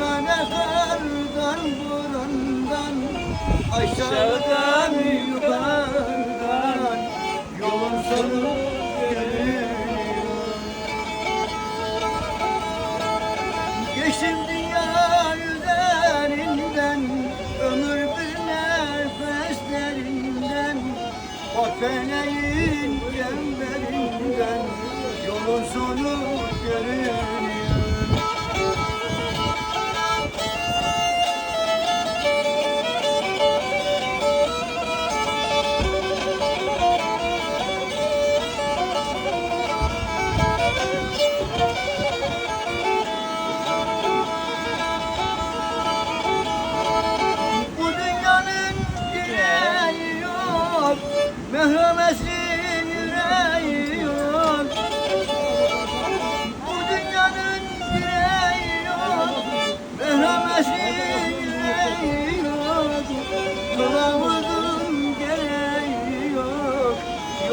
Bana neferden burundan Aşağıdan yukarıdan Yolun sonu geliyor. Dünya üzerinden Ömür bir nefeslerinden O feneğin cemberi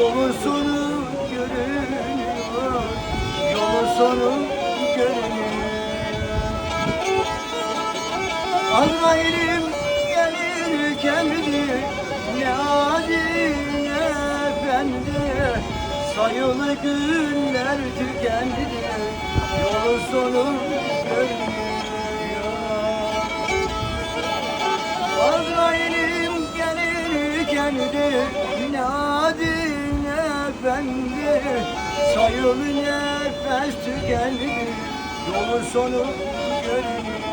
Yolun sonu görünüyor Yolun sonu görünüyor Azrail'im gelir kendi Ne adil ne efendi Sayılı günler tükendi Yolun sonu görünüyor Azrail'im gelir kendi bendi Sayılı nefes tükendi. Yolun sonu görünür